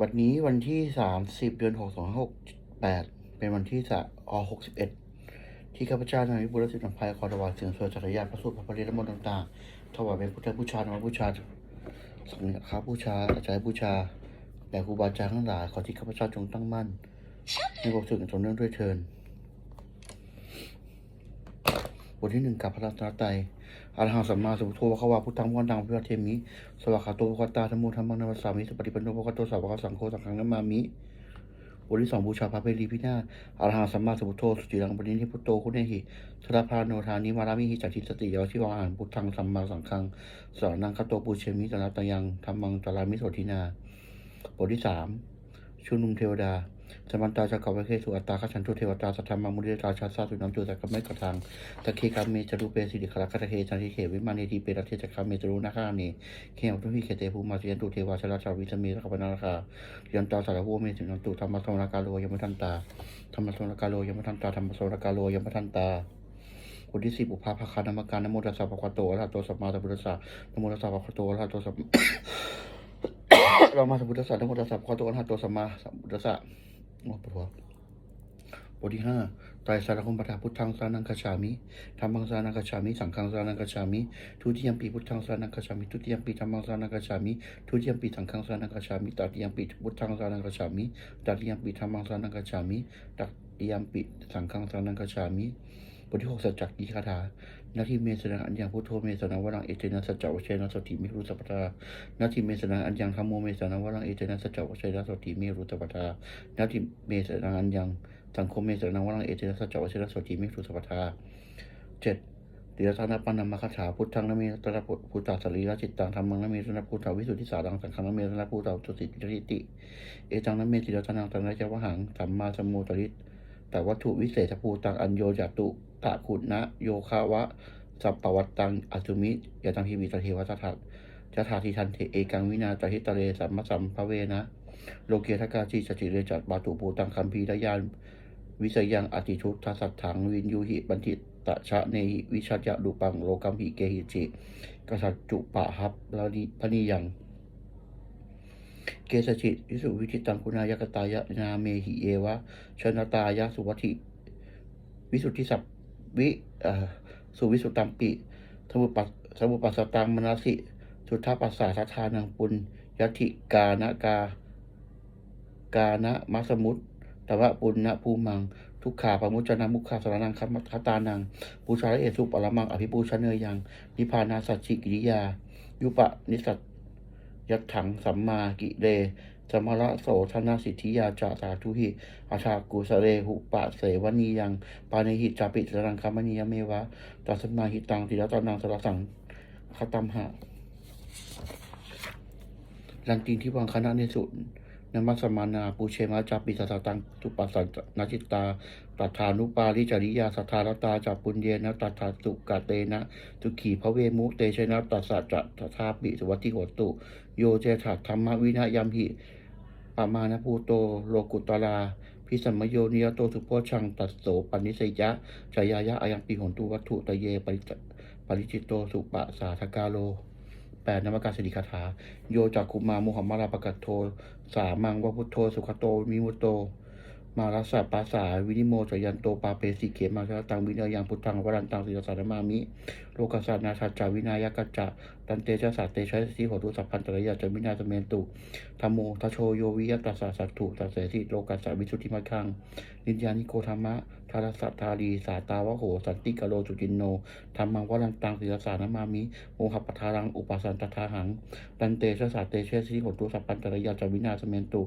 บัดนี้วันที่สามสิบเดือนหกสองหกแปดเป็นวันที่สะอหกสิบเอ็ดที่ข้าพเจ้านายวิบุรสิทธิ์นภัยขอถวายเสียงสวดจักรยานพระสูตรพระปริยมนต์ต่างๆถวายเป็นพุทธบูชานามบูชาสังฆาบูชาอาจารย์บูชาแด่ครูบาอาจารย์ทั้งหลายขอที่ข้าพเจ้าจงตั้งมั่นในบทสวดจงเนื่องด้วยเทินบทที่หนึ่งกับพระรัตนตรัย อาหังสัมมาสัมพุทโธวะคะวาพุทธังวันตังพิวเทมิสวากขาโตภควตาธรรมโมธรรมังนัมสสามิสุปฏิปันโนภควโตสาวกสังโฆสังฆังนัมามิบทที่สองบูชาพระเปรีพินาศอรหังสัมมาสัมพุทโธสุจิรังปรินิพุทโตคุณเนหิสรพาโนทานิมารามิหิจักทิสติยาวชิวังอาหารพุทธังสัมมาสังฆังสรนังคโตปูเชมิตระตยังธรรมังตรามิโสทินาบทที่สามชุนุมเทวดา สมันตาจักรวะเคสุอัตตาขฉันตุเทวตาสัทธรรมมุริตาชาสาสุนัมจุตะกัมเมกทังตะเคกามเมจรุเปสิริคละคตะเคจันทิเขวิมานีทีเปรตเทจักขามเมจรุนาคาเนเขวทุพิเคเตภูมาสิยันตุเทวาชลาชาวิสเมรักปนาราคายันตาสารวัวเมสินันตุธรรมะสวนากาโลยมทันตาธรรมะสวนากาโลยมทันตาธรรมะสวนากาโลยมทันตาบทที่สิบอุปาภคานามการนโมตัสสะภะคะวะโตอะระหะโตสัมมาสัมพุทธัสสะนโมตัสสะภะคะวะโตอะระหะโตสัมเรามาสัมพุทธัสสะนโมตัสสะภะคะวะโตอะระหะโตสัมมาสัมพุทธัสสะ โอ้ปวดหัวบทที่ห้าไตรสารคมปทาพุทธังสานังกัจฉามิธรรมังสานังกัจฉามิ สังฆังสานังกัจฉามิ ทุติยมปีพุทธังสานังกัจฉามิ ทุติยมปีธรรมังสานังกัจฉามิ ทุติยมปีสังฆังสานังกัจฉามิตติยมปีพุทธังสานังกัจฉามิตติยมปีธรรมังสานังกัจฉามิตติยมปีสังฆังสานังกัจฉามิบทที่หกสัจจกิคาถา นาทีเมสนาอันยังพุทโธเมสนาวรังเอเตนะสัจจวเชนะสติมิรุสัพพทานาทีเมสนาอันยังธรรมโมเมสนาวรังเอเตนะสัจจวเชนะสติมิรุสัพพทานาทีเมสนาอันยังสังคมเมสนาวรังเอเตนะสัจจวเชนะสติมิรุสัพพทาเจ็ดเดียรธนาปนามคาถาพุทธังนเมตระพุทธาสรีระจิตตังธรรมังนเมตระพุทธาวิสุทธิสารังสังฆังนเมตระพุทธาสุติทิติ เอตังนเมติรธนังตังนจวหังสัมมาสัมโมตริตแต่วัตถุวิเศษภูตังอัญโยจตุ ตะขุนะ โยคาวะสัปปวัตตังอสุมิยตังพิวิตเทวทัตถะจะถาทิทันเทเอกังวินาจหิตะเลสัมมสัมภเวนะ โลเกทกาจิสจิเรจัตบาตุปูตังคัมภีรยาน วิสยังอติทุตทัสสัทถังวินยูหิบันทิตะชะเนหิวิชัจะดุปังโลกัมหิเกหิจิกษัตจุปะหับลานิพนิยัง เกสจิตวิสุวิธิตังคุณายกตายะนาเมหิเอวะชนตายะสุวัติวิสุทธิสัพ วิสุวิสุตัมปิสมุปัสสมุปัสสตังมนสิสุทธปัสสาทัทานังปุญยัติกานะกากานะมัสมุตตวะปุณณภูมัง ทุกขาปมุจจนามุขาสรนังคัมมัคตานังปูชาเอสุปรมังอภิปูชเนยยัง นิพพานาสัจฉิกิริยา ยุปะนิสัตยัตถังสัมมากิเล สมระโสธนาสิทธิยาจาสาธุหิอาชากุสเรหุปะเสวนียัง ปาเนหิจาปิสรังคามณียเมวะตัสมาหิตังติรตานังสรสังคตัมหะลันตินที่วังคณะเนสุนมัสสมานาปูเชมาจาปิสัสตังทุปัสสันนาจิตตาตัฐานุปาลิจริยาสัทธารตาจับปุญเยนะตัทาสุกาเตนะทุขีพระเวมุเตชนะตัสสะจัตถาปิสวัติโหตุ โยเจถัดธรรมวินายัมหิ ปมาณภูโต โลกุตลาพิสัมมโยนิยโตสุโพชังตัสโสปนิสยะชายายะอายังปีหนตุวัตถุตะเยปริจปริจิตโตสุปะสาธกาโลแปดนามกาสิริคาถา โยจักคุมามุหัมมาราปกัตโทสามังวะพุทโธสุขโตมิมุโต มารัสสะปัสสาวินิโมสยันโตปาเปสิเขมาชะตังวินายังพุทธังวรันตังสิรสารมามิโลกัสสานาชาจาวินายกัจจะตันเตชะสัตเตชะสีหตุสัพพันตระยะจมินาจเมนตุธรรมโมทโชโยวิยตัสสะสัตถุตัสเสสิโลกัสสวิสุทธิมาคคังนิญญานิโกธรรมะ ทารสสะทารีสาตาวะโห สันติกโลจุจินโนธรรมังวรันตังสิรสารมามิโมหปทารังอุปสันตทาหังตันเตชะสัตเตชะสิโหตุสัพพันตรยะจามินาจเมนตุ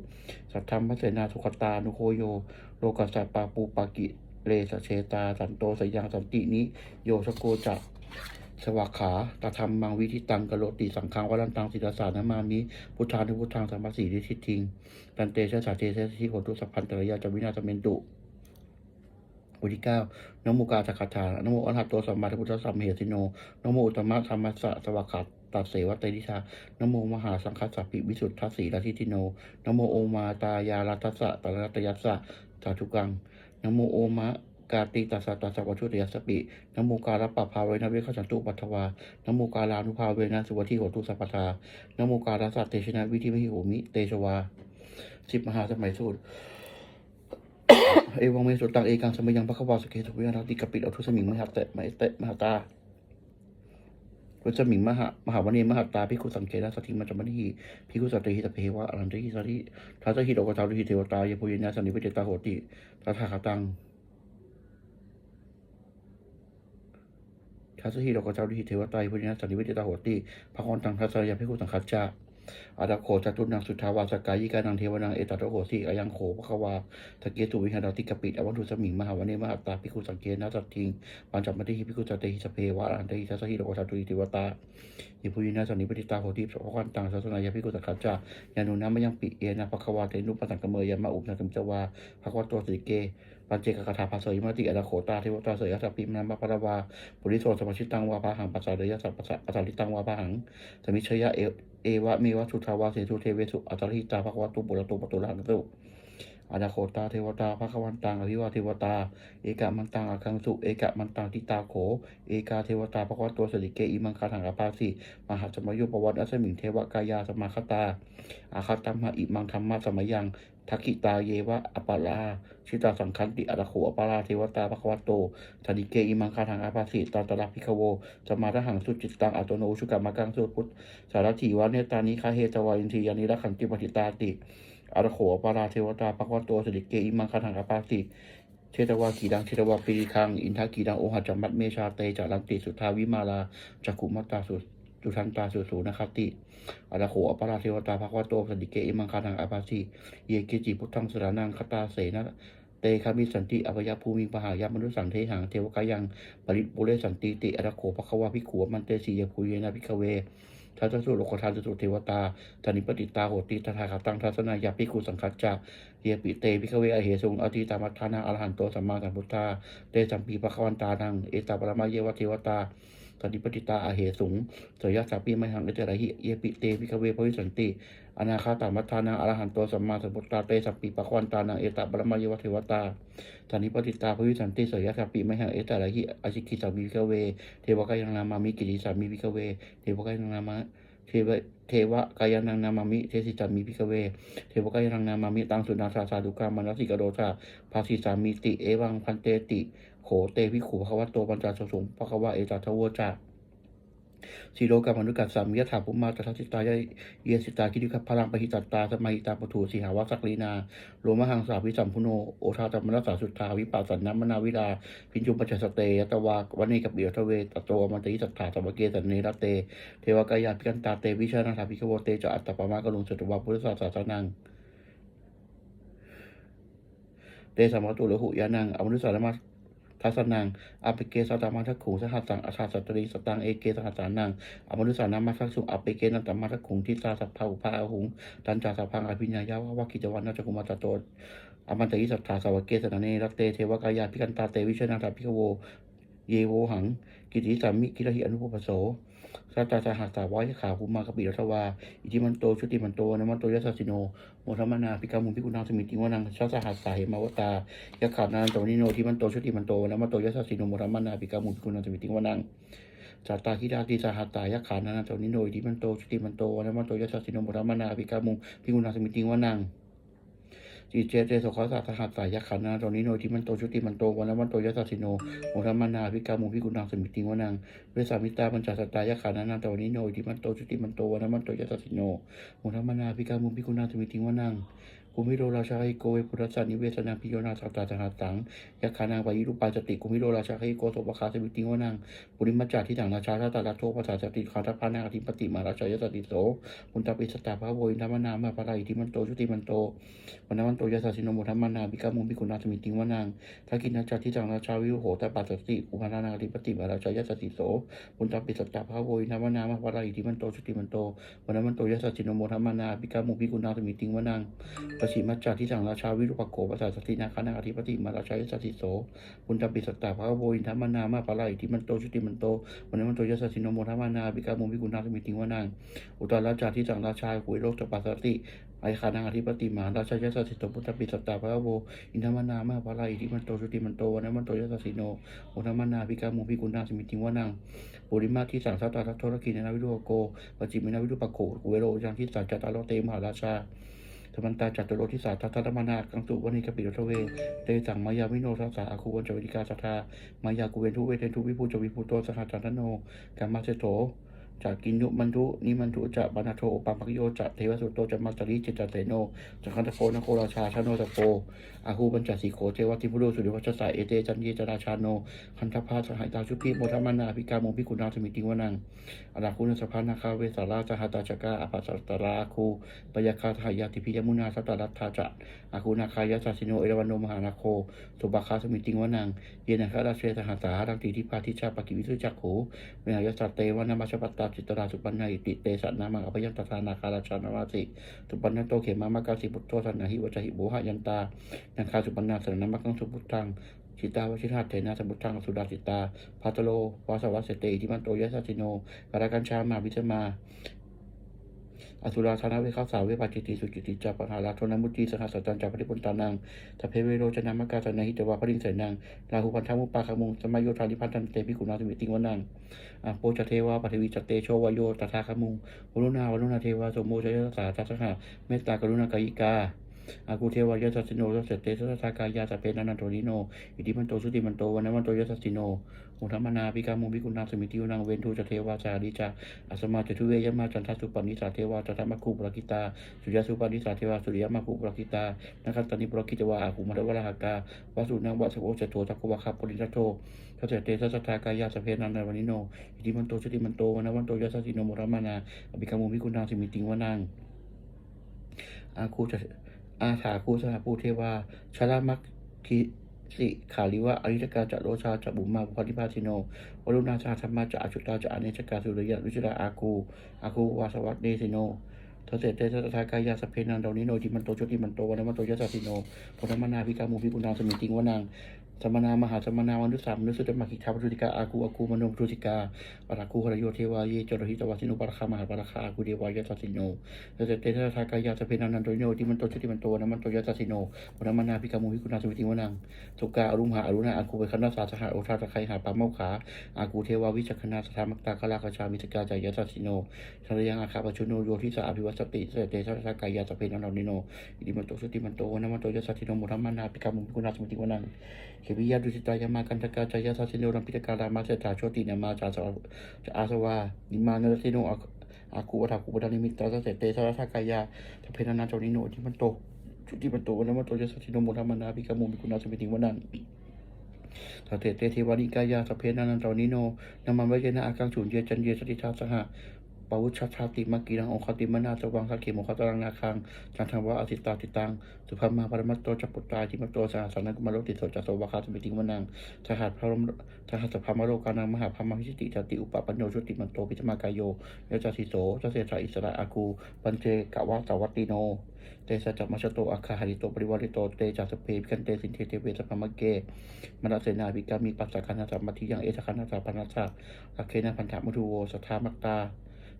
สัทธรรมเสนาสุขตานุโคโย โลกัสสปาปูปากิเลสเชตา สันโตสยังสันตินิโยชโกจักสวากขาตธรรมมังวิธิตังกะโลติสังฆังวรันตังศิรสานามามิพุทธานุพุทธังสัมมาสีริทิทิงตันเตชะสาเตเชสิโหตุสัพพันตรยะจวินาจเมนตุ ทที่เก้านโมกาจักขถานโมอรหัตโตสัมมาสัมพุทธสัมเหสิโนนโมอุตมะธรรมัสะสวากขาตัดเสวะเตดิชานโมมหาสังคัสสะปิวิสุทธสีลัทธิติโนนโมโอมาตายาลัตสะตระตยัสสะสาธุกังนโมโอมะกาติตัสสะตัสสะวัชุตยัสสปินโมการัปปะภาเวนะเวขสันตุปัทวานโมกาลานุภาเวนะสุวัติโหตุสัพพทานโมการัสสะเตชนะวิธิมหิโหมิ เตชวาสิบมหาสมัยสูตร เอวังเมสุตังเอกังสมัยยังพระควาสเกตุวิหาติกปิดเอาทุสมิงมหาเตมหาเตมหาตาทุสมิงมหามหาวเนมหาตาพิคุสังเกตสติมัจจมณีพิคุสัตติหิตเพวะอรันติหิสัติทัสหิโอกตาลุหิเทวตาเยปุยญาสันนิเวเตตาโหติตถาคตังทัสหิโลกเจ้าดิเทวตายพุทธินัสสันนิเวติตาโหติภควันตังทัสสยาพิคุสังคัจจา อาดาโขจตุนังสุทธาวาสกายิกานังเทวนังเอตัตโหสีอายังโขภควาตะเกตุวิหารติกปิตอวัตุสมิงมหาวเนมหาตาพิคุสังเกนัสสัตทิงปัญจมติหิพิคุสเตหิสเพวะอันเตหิทัสหิโลกเจ้าดิเทวตายิพุยินัสสันนิเวติตาโหติภควันตังทัสสยาพิคุสังคัจจายานุนามยังปิเอนะภควาเตนุปตังกเมยยามะอุปนัสมจวาภควโตสิเกปัญเจกคาถาภาษยิมติอัตโขตาเทวตาเสยสัพพิมนันปะปะวาปุริโสสมชิตังวาภาหังปัสสะเดยสัพปัสสะปัสสะลิตังวาภาหังสมิชยะเอเอวะเมวะสุทาวาเสสุเทเวสุอัตตริตาภควตุปุระตุปตุระหังตุ อดาโขตาเทวตาภควันตังอภิวาเทวตา เอกะมันตังอาคังสุ เอกะมันตังทิตาโข เอกาเทวตาภควตัวสลิเกอิมังคาถังอปาสีมหาสมยุปวัตอัสมิงเทวกายาสมาคตา อาคาตัมหะอิมังธรรมะสมยังทักขิตาเยวะอปาลาชิตาสังคันติอรโขอปาราเทวตาภควโตธนิเกอิมังคาทังอาภาสิตาตระพิคโวสมาทหังสุจิตตังอัตโนชุกรรมกังสุพุทธสารถีวะเนตานิคาเฮตวาอินทียานิรักขันติปฏิตาติ อรโขปาราเทวตาภควโตธนิเกอิมังคาทังอาภาสิเชตวากีดังเชตวาปีคัง อินทากีดังโอหัจมัตเมชาเตจารันติสุทาวิมาลาจักขุมัตตาสุจุทันตาสุสูนะคติอรโขอปาราเทวตาภควโตธนิเกอิมังคาทังอาภาสิเยเกจิพุทธังสรานังคตาเสนะเตคามิสันติอภยภูมิปหายามนุสังเทหังเทวกายังปริปุเรสันติติอรโขภควาภิกขุมันเตสียภูเยนะพิกเว ทัสสุโลกทานสุเทวตาตานิปติตาโหติตถาคตังทัสนายาพิกุสังคัจจะเยปิเตพิกเวอเหสุงอธิตามัทานาอรหันโตสัมมาสัมพุทธาเตสัมปีปะควันตานังเอตาปรมาเยวเทวตา ตานิปติตาอเหสุงเสยสัพพิมหังเอเตระหิเยปิเตพิกเวภวิสันติ อนาคาตามัทานังอรหันโตสัมมาสัมพุทธาเตสัพปิปะควันตานังเอตาบรมยวเทวตาตานิปติตาภวิสันติเสยสัพปิมหังเอตระหิอชิกิสามีพิกเว เทวกายังนามามิกิริสามีพิกเว เทวกายังนามาเทวเทวกายันังนามามิเทสิสามีพิกเว เทวกายังนามามิตังสุนาสาสาดุกามานสิกโดชาภาสิสามีติเอวังพันเตติ โขเตวิขุภควะโตปัญจสสุงภควะเอตัทวจาสีโลกามนุกัสสามิยถาภุมมาตถาสิตายเยสิตาคิดิคัพลังปหิตัตตาสมัยตาปถูสีหาวสักลีนาโลมหังสาวิสัมพุโนโอทาธรรมนัสสาสุทธาวิปัสสนนมนาวิลาพิจุปัจจสเตยตวาวันนี้กับเบียวทเวตโตมันติสัทธาสวเกสันเนรเต เทวกายาพิกันตาเตวิชานาถาพิกโวเตจะอัตตปามากรุงสุตวาพุทธศาสนานังเตสัมมาตุลหุยานังอมนุสารมา ทัสนังอภิเกสตามาทักขุงสหัสสังอาชาสัตรีสตังเอเกสหัสสานังอมนุสานามาทักสุงอภิเกนันตมาทักขุงทิสาสัพพาอุปาอหุงตันจาสัพพังอภิญญายาวาวกิจวันนาจกุมาตโตอมันตยิสัทธาสาวเกสนาเนรัตเตเทวกายาพิกันตาเตวิชนาถาพิกโว เยโวหัง กิติสามิกิรหิอนุปปโส สัตาสหัสสาวายขาภูมากปิรัตวา อิทิมันโตชุติมันโตนะมันโตยัสสสิโนโมทัมมนาพิกามุพิกุณาสมิติวนังชาสหัสสาเหมาวตายะขานานโตนิโนทิมันโตชุติมันโตนะมันโตยัสสสิโนโมทัมมนาพิกามุพิกุณาสมิติวนังจัตตาคิดาติสหัสตายะขานานโตนิโนอิทิมันโตชุติมันโตนะมันโตยัสสสิโนโมทัมมนาพิกามุพิกุณาสมิติวนัง จิเจเจสุขสัตถหัสสายขันนาตอนนี้โนที่มันโตชุติมันโตวันละมันโตยัสสสิโนโมทัมมนาพิกามุพิกุณังสมิติงวนังเวสามิตาปัญจสัตตายขันนาตอนนี้โนที่มันโตชุติมันโตวันละมันโตยัสสสิโนโมทัมมนาพิกามุพิกุณังสมิติงวนัง กุมิโรราชาหิโกเวปุรัสสานิเวสนาพิโยนาสัตตาสหัสสังยักขานังวายุรุปาจติกุมิโรราชาหิโกโสปคาสมิติงวนังปุริมัจจาที่ถังราชาทัตตาโทภาษาสติคาทัพานาธิปติมาราชายสติโสปุณตปิสตาภาโวินธรรมนามาปะไรที่มันโตชุติมันโตวันนั้นวันโตยาสสิโนโมทัมมานาบิกามุบิกุณาสมิติงวนางทักินาจัตที่จังราชาวิวโหตปัสสติอุปานาธิปติมาราชายาสติโสบุญตปิสตาภาโวินธรรมนามาปะไรที่มันโตชุติมันโตวันนั้นวันโตยาสสินโมทัมมนาบิกามุบิกุณาสมิติวนางปชิมัจจาที่จังราชาวิรุปโกปัสสตินาคานาธิปติมาราชายาสติโสบุญตปิสตตาภาโวินธรรมนามาปะไรที่มันโตชุติมันโตวันนั้นวันโตยาสาสิโนโมทัมมานาบิกามุบิกุณาสมิติงวานางอุตตราชาที่จังราชาหุยโลกตปัสสติไอคานังอธิปติมาราชายาสสิโตพุทธปิสตตาภะโวอินทมนามาภาลาอิทิมันโตชุติมันโตวันนั้มันโตยาสสิโนโอธรรมนาพิกามุพิกุณาสมิติงวานังปุริมาที่สังสัตตาทัตโทรกินนาวิรุโกปจิมินาวิรุปโกเวโรยังที่สัจจตาโลเตมหาราชา ธรรมันตาจัตุโรทิสาทัตตมนากังสุวันิกปิโรทเวเตสังมายาวิโนทัสสาอาคูวันจวิกาสัทธามายากุเวนทุเวเทนทุวิภูจวิภูโตสหัสจันทโนกัมมาเสโต จากกินยุมันทุนิมันทุจะบานาโทปาปักโยจะเทวสุตโตจะมาตริจิตตเสโนจะคันตะโกนโคราชาชาโนตะโปอาหูปัญจสีโขเทวทิพุโรสุริวัชสะเอเตจันเยจราชาโนคันทพาสหายตาชุพิโมทมานาภิกาโมภิกุณาสมิติวนังอราคุณสภานาคาเวสาราจหาตาจกาอภัสตราอาคูปยาคาทายาติพิยมุนาสตตรัตถาจะอาคูนาคายาสัสิโนเอราวันโนมหานาโคสุบาคาสมิติวนังเยนะคาราเชสหัสาดังติทิพาทิชาปกิวิสุจักโขเมหายสัตเตวนามาชปตตาจิตราสุปัญญาอิติเตสันนามังอภยันตสานาคาราชานาวาสิสุปันนโตเขมามากาสิบุตโตสันนาหิวจหิบุหะยันตานังคาสุปัญญาสนนามักังสุพุทธังชิตาวชิธาเถนะสมุทังสุดาสิตาพัตโลวาสวัสเสเตอิทิมันโตยะสัจิโนการกันชามาวิชมา อสุราธนาเวข้าสาวเวปาจิติสุจิติจาปหาลาโทนามุติสหัสจันจาปฏิปุนตานังทเพเวโรจนามกาสนาหิตวาพริงเสนังลาหุพันธมุปปาคมุงสมัยโยธานิพันธันเตปิกุณาสมิติงวนังอาโปจเทวาปฏิวิจเตโชวโยตถาคมุงวรุณาวรุณาเทวาสมโมจยสาทัสสะเมตตากรุณากายิกาอากูเทวายสัสสิโนสัสเตสัสสากายาสเพนันโตริโนอิติมันโตสุติมันโตวันนวันโตยัสสสิโน มุธรรมนาปิกามุปิกุณาสมิติวนังเวนทูจเทวาจาริจาอัสมาจตุเวยมาจันทสุปนิสาเทวาจันทมัคคูปรกิตาสุยาสุปนิสาเทวาสุริยมัคคูปรกิตานักตานิปรกิตวาอาหุมารวรหากาวาสุนังวัสโกจโตทักวะคาปริทัตโตทัสเสเตสัสทากายาสเพนันวันนิโนอิติมันโตสติมันโตวันนวันโตยัสสิโนมุรมนาปิกามุปิกุณาสมิติวนังอาคูจะอาถาคูสหภูเทวาชาลามัคคิ สิขาลิวะอริจกาจะโรชาจะบุมมาภริพาทิโนวรุณาชาธรรมาจะอจุตาจะอเนจกาสุริยะรุจราอาคูอาคูวาสวัตเดสิโนทศเสเตสทากายาสเพนันดานิโนจิมันโตจุติมันโตวันมันโตยัสสสิโนพุทธมนาภิกามูภิกุณาสมิติงวนัง สมนามหาสมนามนุสามนุสุตมากิคาปุติกาอาคูอาคูมโนปุติกาปราคูหรโยเทวาเยจรหิตวาสิโนปรคามหาปรคาอาคูเดวายสัสสิโนเตเตเตทากายาสเพนันนันโตโนที่มันโตชุติมันโตนะมันโตยะตสิโนวันมานาพิกามุหิกุณาสมิติวนังสุกาอรุมหาอรุณาอาคูเปคันนาสาสหะโอทาตะไคหาปาเมาขาอาคูเทวาวิจักขณาสธามักตาคลากชามิสกาจายะตสิโนชรยังอาคาปชุโนโยทิสาอภิวัสติเตเตทากายาสเพนันนันโนอิติมันโตชติมันโตนะมันโตยะตสิโนมุทัมมานาพิกามุหิกุณาสมิติวนัง เขวิยาดุสิตายามากันตกาจายะตาสิโนรัมพิตการามาเสตาโชตินามาจาสอาสวานิมานรสิโนอากูวัฏกูปดานิมิตาสเสเตสารทากายาทเพนานาจานิโนที่มันโตจุดที่มันโตวันนั้นมันโตจะสัติโนโมธรรมนาภิกามุมิกุณาสมิติวันนั้นสเตเตเทวานิกายาสเพนานันจานิโนนามันวเยนะอากังฉุนเยจันเยสติชาสหะ ปวุชชาติมากีรังองคติมนาสวังสักเขมโมคตรังนาคังจันทังวะอติตาติตัง สุภามาปรมัตโตจัปุตตาทิมโตสหสานักุมารติโสจัสวะคาสมิติวนังสหัสพระมสหัสพามโรกานังมหาพามาพิจิติจติอุปปัญโยชุติมันโตพิจมากายโยยจสิโสจเสสาอิสระอากูปัญเจกะวะสวัตติโนเตสะจัมมัชโตอาคาหาริโตปริวาริโตเตจัสเพพิกันเตสินเทเทเวสพมเกมนาเสนาภิกามีปัสสะคันนาสัมมัติยังเอสคันนาสัพพนัสสะอาเคนะพันธะมุทุโวสัทธามักตา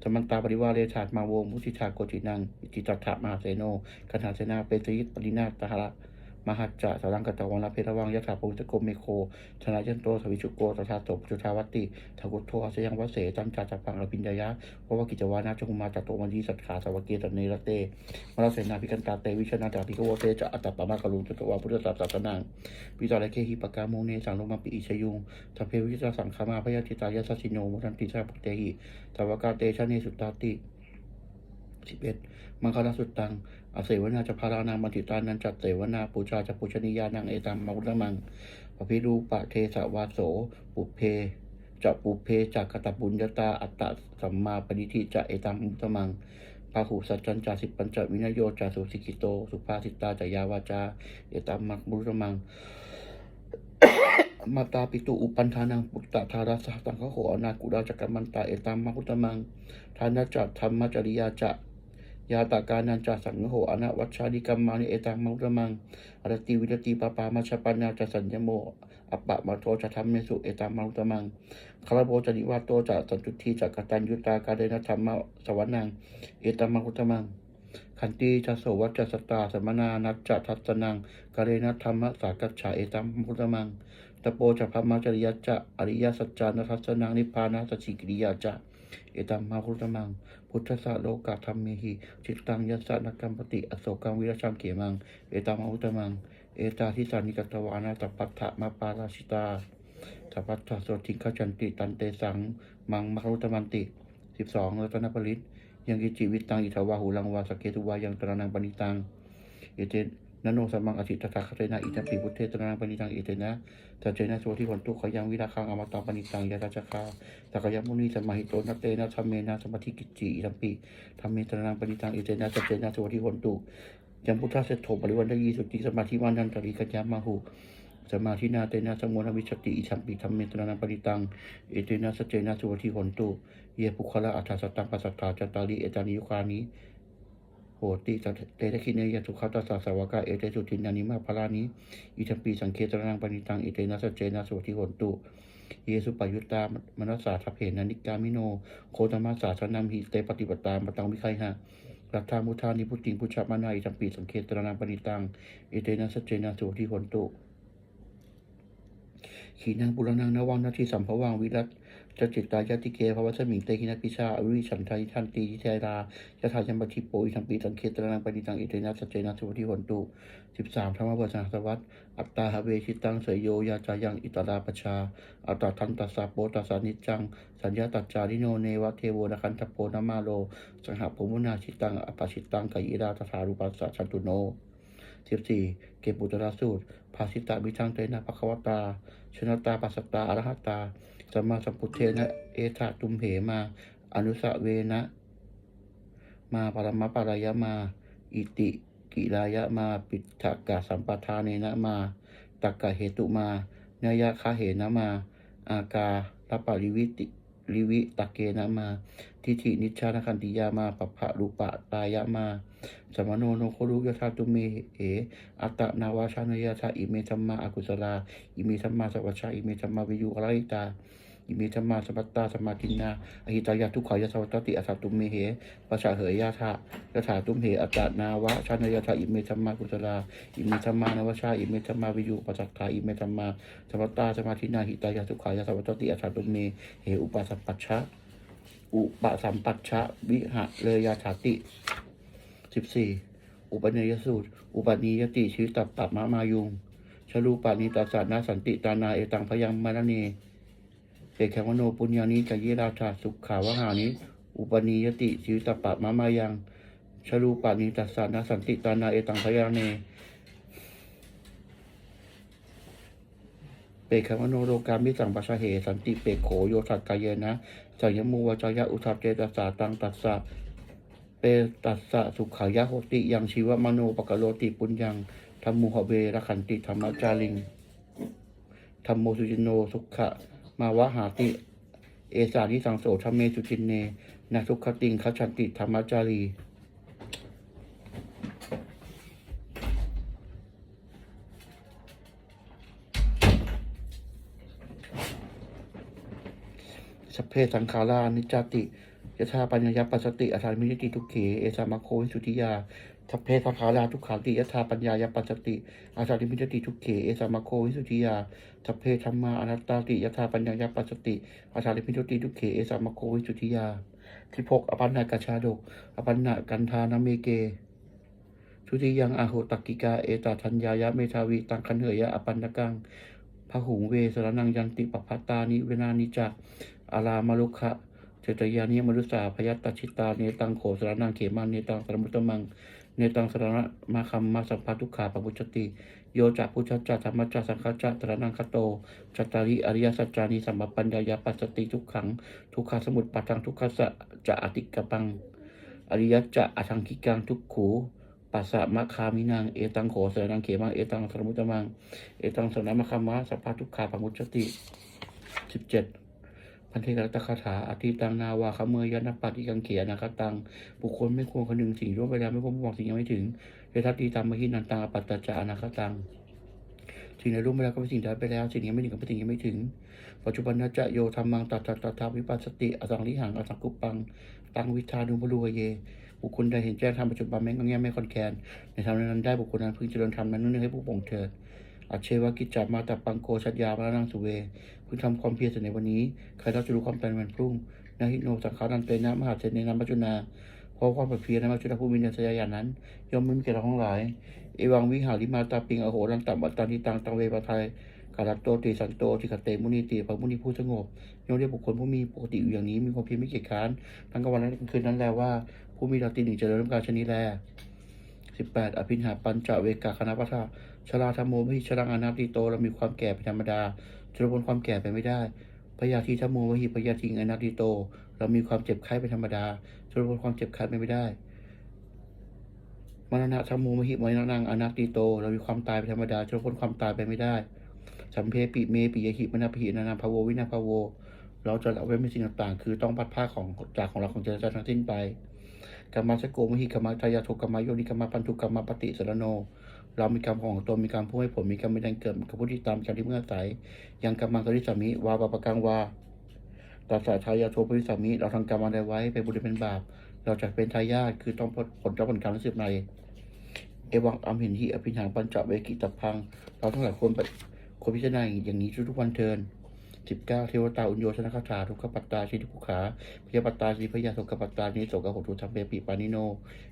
สมันตาปริวาเรชาตมาโวมุสิชาโกจินังอิจิตัตถะมาเสโนคาถาเสนาเปตริปรินาตหระ มหัจจะสารังกตวังลเพรวังยะถาปุตโกเมโคชนะยันโตสวิชุโกตถาตปุจุทาวัตติทากุโทอาสยังวเสจันจาจัปังอภิญญายะเพราะว่ากิจวานาจงมาจัตโตมันยีสัตขาสวเกตเนรเตมราเสนาภิกันตาเตวิชนาตาภิกโวเตจะอัตตปะมะกะลุงจตวาพุทธศาสนานังวิจารเคหิปกาโมเนสังลงมาปิอิชยุงทัพเพวิจารสังคามาพยาติตายาสัสิโนมุทันติสาปุเตหิทวกาเตชะเนสุตตาติสิบเอ็ดมังคลสุตตัง อาเสวนาจะพารานังมัติตานันจัดเสวนาปูชาจะปูชนียานังเอตัมมาวุตมังปพิรูปะเทสวาโสปุเพจะปุเพจักกตบุญญาตาอัตตะสัมมาปณิธิจะเอตัมมุตมังปาหุสัจจันจาสิปัญจวินโยจาสุสิกิโต สุภาสิตาจายาวาจา เอตัมมักมุตมังมาตาปิตุอุปันธานังปุตตะธาราสตังขโหอนากุราจักรมันตาเอตัมมักุตมังทานาจัตธรรมจริยาจะ ยาตากานันจาสังโหอนาวัชชาดิกรรมานิเอตังมังระมังอรติวิรติปปามาชปัญญาจสัญญโมอัปปะมาโทจะทำเมสุเอตังมังระมังคารโบจนิวาโตจะสันตุทีจะกตัญยุตากาเดนธรรมสวรนังเอตังมังระมังขันติจะโสวัจจะสตตาสมนานัจจะทัศนังกาเรนะธรรมสากัจฉาเอตัมมุตมังตะโปจะพมาจริยจะอริยสัจจานัทัสนังนิพพานาสชิกิริยาจะ เอตัมมาคุตมัง พุทธสะโลกาธรรมเมหิจิตตังยัสสะนักรรมปติอโศกังวิรชังเขมัง เอตัมมาคุตมัง เอตาทิสานิกตวานาตปัฏฐะมาปาราชิตาสัพพัทธะโสติขจันติตันเตสัง มังมครุตมันติสิบสองรัตนปริตยังกิจิวิตังอิทวาหูลังวาสเกตุวายังตระนังปณิตัง เอเตนโนสัมมังอธิตถาคเตนะอิทัมปิพุทเทตระนังปณิตังเอเตนะ ตัจเจนะโสทิวันตุขยังวิราคังอมตังปณิตังยะตาจคาสักยมุนีสมมาหิโตนะเตนะธรรมเมนะสมาธิกิจจิอิทัมปิธรรมเมตระนังปณิตังเอเตนะตัจเจนะโสทิวันตุยังพุทธะเสตโถปริวันทยีสุติสมาธิวันนันตริกัญญามาหุสมาธินาเตนะสมุนวิชติอิทัมปิธรรมเมตระนังปณิตัง เอเตนะสเจนะโสทิวันตุ เยปุคละอัฏฐสตังปัสสตาจตาริเอตานิยุคานิ ติสัตเตทะคิเนยสุขัตตาสาสาวกะเอเตสุทินานิมาพรานิอิทัมปีสังเคตรนังปณิตังเอเตนะสเจนะสุทิหนตุเยสุปยุตตามนัสสาทัพเพนานิกามิโน โคตมาสาสนัมหิเตปฏิปตามปตังวิไคหะรัตามุทานิพุทธิงพุชฌมานาอิทัมปีสังเคตรนังปณิตังเอเตนะสเจนะสุทิหนตุขีนังปุรนังนวังนาทีสัมภวังวิรัต จะจิตตายาติเกภวสมิงเตหินาปิชาอวิฉันทานิทันตีทิเทรายะทายัมปทิโปอิทัมปีตังเคตระนังปณิตังอิเตนะสัจเจนะสุทิหนตุสิบสามธรรมบัญชสวัตอัตตาหเวชิตังเสยโยยาจายังอิตราปชา อัตตาทันตัสสะโปตัสสานิจัง สัญญาตัจจาริโนเนวะเทโวนะคันทโปนามาโล สังหภูมุนาชิตังอปชิตังกยิราตถารูปัสสะชันตุโนสิบสี่เก็บบุตรสูตรภาสิตามิทังเตนะภควตา ชนตาปัสสตาอรหัตตา สัมมาสัมพุทเทนะเอธาตุมเหมา อนุสะเวนะ มาปรมปรายมา อิติกิรายะมา ปิถกะสัมปทานเนนะมาตักกะเหตุมาเนยะคาเหนะมา อากาลปะริวิติลิวิตักเกนะมา ทิฏฐินิชานคันติยามาปปภะรูปะตายะมาสมโนโนโครุยะธาตุเมเหอัตตนาวาชานยะธาอิเมธัมมาอกุศลา อิเมธัมมาสวัชชาอิเมธัมมาวิยุอริตา อิเมธัมมาสปัตตาสมาตินาอหิตายาทุกขายะสวัตติอัตตตุมเมเหปัจฉาเหยยะธายะถาตุมเหอัตตนาวาชานยะธาอิเมธัมมากุศลาอิเมธัมมานาวชาอิเมธัมมาวิยุปัจจัตตาอิเมธัมมาสปัตตาสมาตินาหิตายาทุกขายะสวัตติอัตตตุมเมเหอุปสัมปัชชะอุปสัมปัชชะวิหะเลยาถาติสิบสี่อุปนิยสูตร อุปนิยติชีวิตตับปับมะมายุงชลูปานิตาสานาสันติตานาเอตังพยังมารเน เสกแขมโนปุญญานิจยิราชาสุขาวหานิอุปนิยติชีวิตปับมะมายังชลูปานิตาสานาสันติตานาเอตังพยังเนเปกขมโนโลกามิสังปัสเหสันติเปกโขโยทัตกายเยนะสัยมูวจายะอุทัปเจตสาตังตัสสะเปตัสสะสุขายะโหติยังชีวมโนปกโรติปุญญังธรรมุหเวรขันติธรรมจาริงธรรมโมสุจิโนสุขะ มาวะหาติ เอสานิสังโสธรรมเมสุจินเนนะสุขติงขชันติธรรมจารีสเพสังขารานิจติ ยถาปัญญาปัสสติอัฏฐามินิติทุกเขเอสามะโควิสุทธิยาสัพเพสังขาราทุกขาติยถาปัญญายปัสสติอัฏฐามินิติทุกเขเอสามะโควิสุทธิยาสัพเพธรรมาอนัตตาติยถาปัญญายปัสสติอัฏฐามินิติทุกเขเอสามะโควิสุทธิยาที่พกอปันนากชาดกอปันนากันธานเมเกทุติยังอาโหตักกิกาเอตาทัญญายะเมทาวิตังคันเหยะอปันนกังพระหุงเวสรนังยันติปพัตตานิเวนานิจักอารามาลุคะ เจตยานิมรุสาพยัตตชิตาเนตังโขสรนังเขมังเนตังสรมุตตมัง เนตังสรณะมาคัมมาสัมภาทุกขาปปุจติโยจะพุทธจัตธรรมจัตสังฆจัตตรนังคโตจัตตาริอริยสัจจานิสัมปัญญายาปัสสติทุกขัง ทุกขาสมุตปัตังทุกขสะจะอติกปัง อริยจะอทังคิกังทุกขูปัสสะมะคามินังเอตังโขสรนังเขมังเอตังสรมุตตมัง เอตังสรณะมาคัมมาสัมภาทุกขาปปุจจติสิบเจ็ด พันเทกรัตคาถาอธิตังนาวาคเมยยนปัตติกังเขียนาคตังบุคคลไม่ควรคนึงสิ่งร่วมไปแล้วไม่ควรมองสิ่งยังไม่ถึงเยทัตติตามมหินันตังอปัตตจานาคตังสิ่งในร่วมไปแล้วก็เป็นสิ่งที่ได้ไปแล้ว สิ่งที่ยังไม่ถึงก็เป็นสิ่งยังไม่ถึง ปัจจุบันนะจะโยธรรมังตัตตตตาวิปัสสติอสังลิหังอสังกุปปัง ตังวิชานุมรุเย บุคคลใดเห็นแจ้งธรรมปัจจุบันแม้งแง่ไม่คอนแคนในธรรมนั้นได้บุคคลนั้นพึงเจริญธรรมนั้นนั่นให้ผู้ปงเถิดอัจเชวกิจจามาตปังโกชัดยาพระนังสุเวพึงทำความเพียรในวันนี้ใครเราจะรู้ความเป็นวันพรุ่งนาหิโนสังขารันเตนะมหาเสนนามัจจุนาเพราะความเพียรในมัจจุนาภูมิเนสยานั้นย่อมไม่มีแก่เราทั้งหลายเอวังวิหาริมาตาปิงอโหรันตัมอัตตันทิตังตังเวปไทยกาลโตติสันโตทิคเตมุนีติพระมุนีผู้สงบย่อมเรียกบุคคลผู้มีปกติอยู่อย่างนี้มีความเพียรไม่เกียจค้านทั้งกลางวันและกลางคืนนั้นแลว่า ผู้มีดาวตีหนึ่งเจริญร่ำการชนิดแลสิบแปดอภินหาปัญจเวกาคณะพัทธชราธรรมโมมิชรังอนาติโตเรามีความแก่เป็นธรรมดา จะลดพ้นความแก่ไปไม่ได้พยาธิธรรมโมวหิพยาธิงอนาติโต เรามีความเจ็บไข้เป็นธรรมดาจะลดพ้นความเจ็บไข้ไปไม่ได้มรณะธรรมโมมหิมรณังอนัตติโต เรามีความตายเป็นธรรมดาจะลดพ้นความตายไปไม่ได้สัมเพปิเมปิยหิมนาภินานาภโววินาภโว เราจะละเว้นเป็นสิ่งต่างๆ คือต้องพัดผ้าของจากของเราของเจริญทั้งสิ้นไปกรรมสโกมหิกรรมทายาทุกรรมโยนิกรรมปันทุกรรมปฏิสรโน เรามีกรรมของตนมีการผู้ให้ผลมีกรรมไม่ดังเกิดกับผู้ที่ตามการที่เมื่อใสยังกรรมังกริสามิวาปปะกังวาตัสายทายาโทปริสามิเราทำกรรมอะไรไว้เป็นบุญเป็นบาป เราจะเป็นทายาทคือต้องผลเจ้าผลกรรมและสืบใน เอวังอัมเห็นที่อภิญหาปัญจเวกิตพัง เราทั้งหลายควรไปควรพิจารณาอย่างนี้ทุกวันเทิน สิบเก้าเทวตาอุญโยชนะคาถาทุกขปัตตาชิติภุขาพยาปัตตาสีพยาโสกปัตตานิโสกหตุธรรมเปปิปานิโน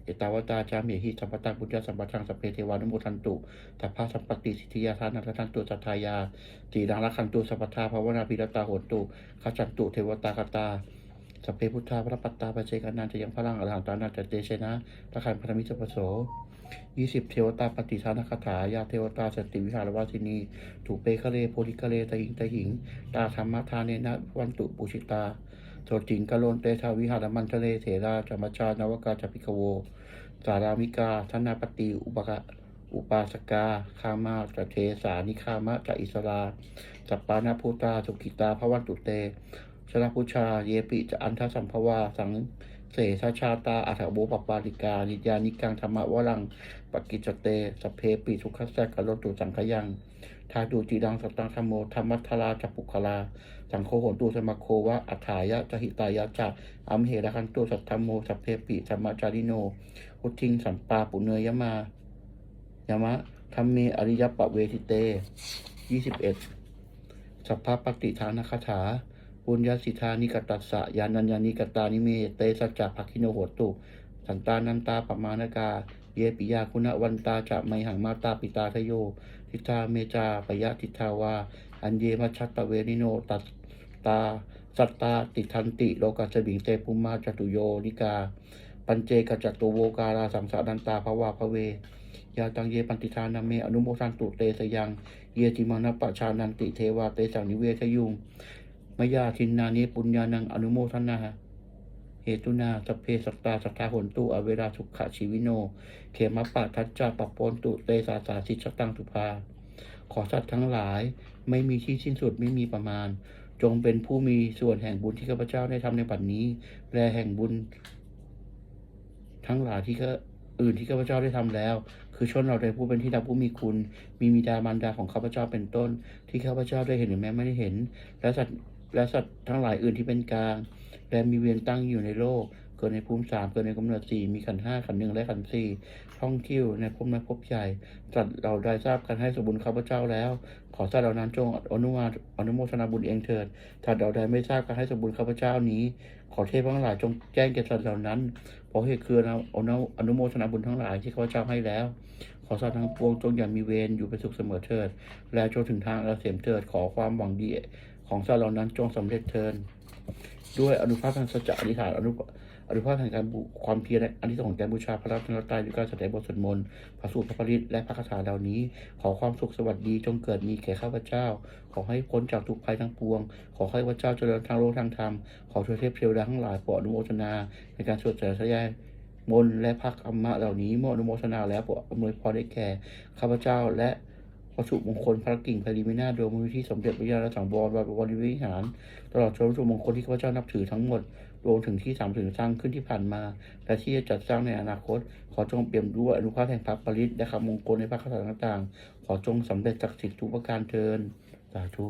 เอตาวตาจามีหิสัมปตังบุญญาสัมปทังสัพเพเทวานุโมทันตุสัพพะสัมปติสิทธิยาทานันทันตุสัทธายาตีดังละคันตุสัพพทาภาวนาภิรตาโหนตุขจันตุเทวตาคตาสัพเพพุทธาพระปัตตาปเจกานันจะยังพลังอรหังตานันจะเตเชนะตะขันพระมิจปโส ยี่สิบเทวตาปฏิทานคาถายาเทวตาสติวิหารวาสินีถูเปคะเลโพธิคะเลตะหิงตะหิง ตาธรรมทานเนนะวันตุปุชิตาโสจิงกะโลนเตทาวิหารมันทะเลเถราจมชานวกาจพิกโว สารามิกาธนาปฏิอุปกะอุปาสกาคามาจะเทสานิคามะจะอิสราสัปปานาภูตาสุกิตาพระวันตุเตชนะพุชา เยปิจะอันทสัมภวาสัง เสชาชาตาอัฐโบปปาติกานิยานิกังธรรมวรังปกิจเตสเพปิทุกขสักกะโลตุสังขยังทาดูจีดังสตังธรรมโมธรรมัทราจัปุคลา สังโฆโหตุสมโควะอัฏฐายะจหิตายะจะอัมเหระคันตุสัทธรรมโมสัพเพปิสัมมาจาริโนพุทิงสัมปาปุเนยมายมะธรรมเมอริยปะเวทิเตยี่สิบเอ็ดสัพพะปฏิทานคาถา ปุญญาสิทธานิกตัสสะยานัญญานิกตานิเมเตสัจจะภคิโนโหตุ สันตานันตาปมานกา เยปิยาคุณวันตาจะไมหังมาตาปิตาทโย ทิตาเมจาปยะทิทาวา อันเยมัชัตตะเวนิโนตัสตาสัตตาติทันติโลกัสบิงเตปุมาจตุโยนิกา ปัญเจกจัตโตโวการาสังสารันตาภวาภเวยาตังเยปันติทานาเมอนุโมทันตุเตสยัง เยจิมานะปะชานันติเทวาเตสังนิเวทยุง มยาทินนานิปุญญานังอนุโมทนาเหตุนาสเพสตาสัทธาหนตุอเวราสุขะชีวิโน เขมปะทัจจาปปปนตุเตสาสาสิชตังสุภา ขอสัตว์ทั้งหลายไม่มีที่สิ้นสุดไม่มีประมาณ จงเป็นผู้มีส่วนแห่งบุญที่ข้าพเจ้าได้ทำในบัดนี้ และแห่งบุญ ทั้งหลายที่ก็อื่นที่ข้าพเจ้าได้ทำแล้ว คือชนเราได้ผู้เป็นที่รักผู้มีคุณ มีมิดามารดาของข้าพเจ้าเป็นต้น ที่ข้าพเจ้าได้เห็นหรือแม้ไม่ได้เห็น และสัตว์ และสัตว์ทั้งหลายอื่นที่เป็นกลาง และมีเวียนตั้งอยู่ในโลก เกิดในภูมิสามเกิดในกำเนิดสี่มีขันห้าขันหนึ่งและขันสี่ท่องเที่ยวในภพในภพใหญ่สัตว์เราได้ทราบกันให้สมบูรณ์ข้าพเจ้าแล้ว ขอสัตว์เหล่านั้นจงอนุมาอนุโมทนาบุญเองเถิดถ้าเราใดไม่ทราบกันให้สมบูรณ์ข้าพเจ้านี้ ขอเทพทั้งหลายจงแจ้งแก่สัตว์เหล่านั้นเพราะเหตุคือเราอนุอนุโมทนาบุญทั้งหลายที่ข้าพเจ้าให้แล้วขอสัตว์ทั้งปวงจงอย่ามีเวรอยู่เป็นสุขเสมอเถิด และจงถึงทางเราเสียมเถิดขอความหวังดี ของสัตว์เหล่านั้นจงสำเร็จเถิดด้วยอนุภาพทางสัจจะอธิษฐานอนุอนุภาพแห่งการบุความเพียรและอนิสงส์ของการบูชาพระรัตนตรัยด้วยการแสดงบทสวดมนต์พระสูตรพระปริตและพระคาถาเหล่านี้ ขอความสุขสวัสดีจงเกิดมีแก่ข้าพเจ้า ขอให้พ้นจากทุกภัยทั้งปวง ขอให้พระเจ้าเจริญทางโลกทางธรรม ขอเทวเทพเทวดาทั้งหลายโปรดอนุโมทนา ในการสวดสรรเสริญมนและพักธรรมะเหล่านี้เมื่ออนุโมทนาแล้วโปรดอำนวยพรได้แก่ข้าพเจ้าและ วัตถุมงคลพระกิ่งพริมินาโดยมูลที่สมเด็จพระยาณสังวรวัดวรวิหาร ตลอดจนวัตถุมงคลที่ข้าพเจ้านับถือทั้งหมดรวมถึงที่สามถึงสร้างขึ้นที่ผ่านมา และที่จะจัดสร้างในอนาคต ขอจงเปี่ยมด้วยอนุภาพแห่งพระปริตและคำมงคลในพระคาถาต่างๆ ขอจงสำเร็จจากสิ่งทุกประการเทินสาธุ